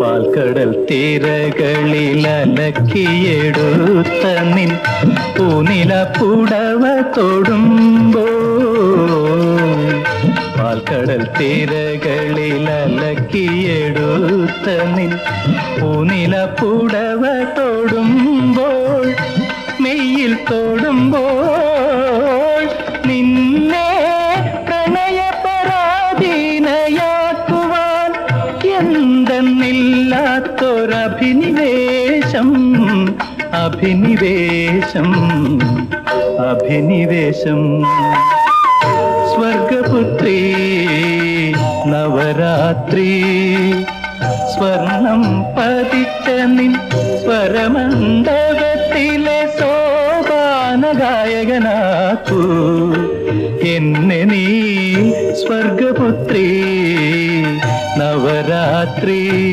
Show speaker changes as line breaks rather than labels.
പാൽക്കടൽ തീരകളിൽ അലക്കിയെടുത്ത നിൻ പൂനില പുടവ തൊടുമ്പോ. പാൽക്കടൽ തീരകളിൽ അലക്കിയെടുത്ത നിൻ പൂനില പുടവ തൊടുമ്പോൾ മെയ്യിൽ തൊടുമ്പോൾ നിന്നെ പ്രണയപരാധീനയാക്കുവാൻ എന്തെന്നില്ലാത്തൊരഭിനിവേശം അഭിനിവേശം അഭിനിവേശം. സ്വർഗപുത്രി നവരാത്രി സ്വർണം പതിച്ച നിൻ സ്വരമണ്ഡവ ഗായകനാക്കൂ. എന്നെ നീ സ്വർഗപുത്രി നവരാത്രി